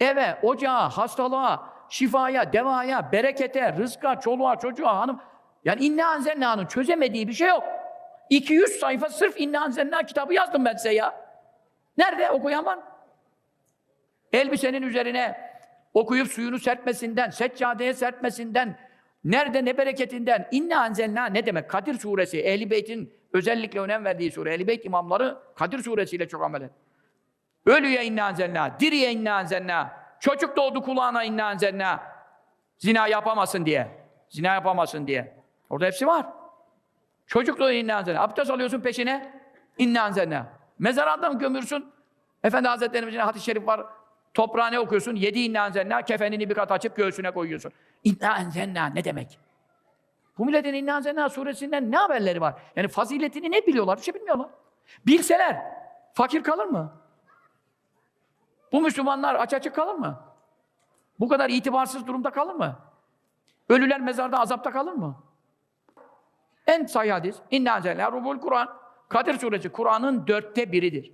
eve, ocağa, hastalığa, şifaya, devaya, berekete, rızka, çoluğa, çocuğa, hanım. Yani İnna Anzenna'nın çözemediği bir şey yok. 200 sayfa sırf İnna Anzenna kitabı yazdım ben size ya. Nerede? Okuyan var? Elbisenin üzerine okuyup suyunu serpmesinden, seccadeye serpmesinden, nerede ne bereketinden, inna anzelna ne demek? Kadir suresi, Ehl-i Beyt'in özellikle önem verdiği sure. Ehl-i Beyt imamları Kadir suresiyle çok amel eder. Ölüye inna anzelna, diriye inna anzelna, çocuk doğdu kulağına inna anzelna, zina yapamasın diye, zina yapamasın diye. Orada hepsi var. Çocuk doğdu inna anzelna, abdest alıyorsun peşine, inna anzelna. Mezarında mı gömürsün? Efendi Hazretlerimizin hadis-i şerif var, toprağa ne okuyorsun? Yedi inna anzelna, kefenini bir kat açıp göğsüne koyuyorsun. İnna anzelna ne demek? Bu milletin İnna Anzelna suresinden ne haberleri var? Yani faziletini ne biliyorlar? Bir şey bilmiyorlar. Bilseler fakir kalır mı? Bu Müslümanlar aç açık kalır mı? Bu kadar itibarsız durumda kalır mı? Ölüler mezarda azapta kalır mı? En sahih hadis, İnna Rubul Kur'an. Kadir suresi Kur'an'ın dörtte biridir.